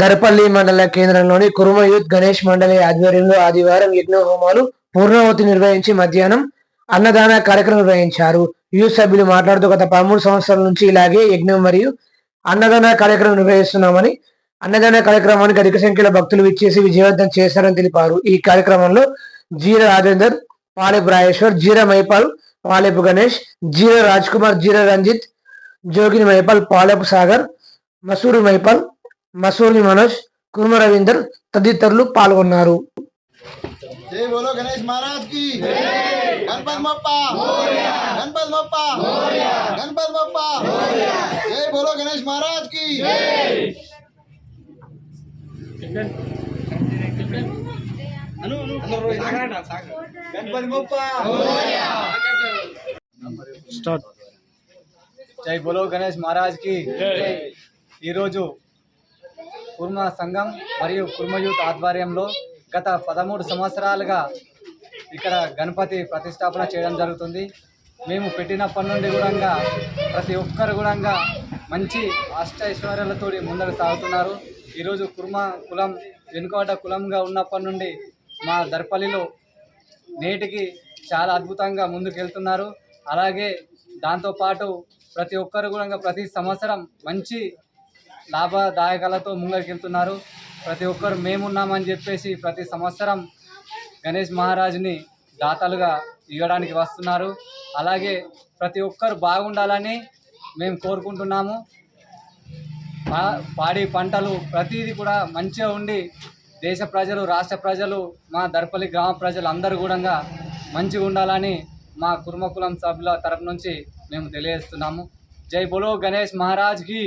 దరపల్లి మండల కేంద్రంలోని కురుమ యూత్ గణేష్ మండలి ఆధ్వర్యంలో ఆదివారం యజ్ఞహోమాలు పూర్ణావతి నిర్వహించి మధ్యాహ్నం అన్నదాన కార్యక్రమం నిర్వహించారు. యూత్ సభ్యులు మాట్లాడుతూ గత పదమూడు సంవత్సరాల నుంచి ఇలాగే యజ్ఞం మరియు అన్నదాన కార్యక్రమం నిర్వహిస్తున్నామని అన్నదాన కార్యక్రమానికి అధిక సంఖ్యలో భక్తులు విచ్చేసి విజయవంతం చేశారని తెలిపారు. ఈ కార్యక్రమంలో జీర రాజేందర్ పాలెపు రాజేశ్వర్ జీర మైపాల్ పాలెపు గణేష్ జీర రాజ్ కుమార్ జీర రంజిత్ జోగిని మైపాల్ పాలెపు సాగర్ మసూరి మైపాల్ మసూర్ని మనోజ్ కుర్మ రవీందర్ తదితరులు పాల్గొన్నారు. జై బోలో గణేష్ మహారాజ్కి. జై బోలో గణేష్ మహారాజ్కి. గణపతి బప్ప. జై బోలో గణేష్ మహారాజ్కి. ఈరోజు కుర్మ సంఘం మరియు కుర్మయూత్ ఆధ్వర్యంలో గత పదమూడు సంవత్సరాలుగా ఇక్కడ గణపతి ప్రతిష్టాపన చేయడం జరుగుతుంది. మేము పెట్టినప్పటి నుండి కూడా ప్రతి ఒక్కరు కూడా మంచి అష్టైశ్వర్యాలతో ముందరు సాగుతున్నారు. ఈరోజు కుర్మ కులం వెనుకబడ్డ కులంగా ఉన్నప్పటి నుండి మా దర్పల్లిలో నేటికి చాలా అద్భుతంగా ముందుకెళ్తున్నారు. అలాగే దాంతోపాటు ప్రతి ఒక్కరు కూడా ప్రతి సంవత్సరం మంచి లాభదాయకాలతో ముంగరికెళ్తున్నారు. ప్రతి ఒక్కరు మేమున్నామని చెప్పేసి ప్రతి సంవత్సరం గణేష్ మహారాజుని దాతలుగా ఇవ్వడానికి వస్తున్నారు. అలాగే ప్రతి ఒక్కరు బాగుండాలని మేము కోరుకుంటున్నాము. పాడి పంటలు ప్రతిదీ కూడా మంచిగా ఉండి దేశ ప్రజలు రాష్ట్ర ప్రజలు మా దర్పల్లి గ్రామ ప్రజలు అందరూ కూడా మంచిగా ఉండాలని మా కుర్మకులం సభ్యుల తరపు నుంచి మేము తెలియజేస్తున్నాము. జై బోలో గణేష్ మహారాజ్కి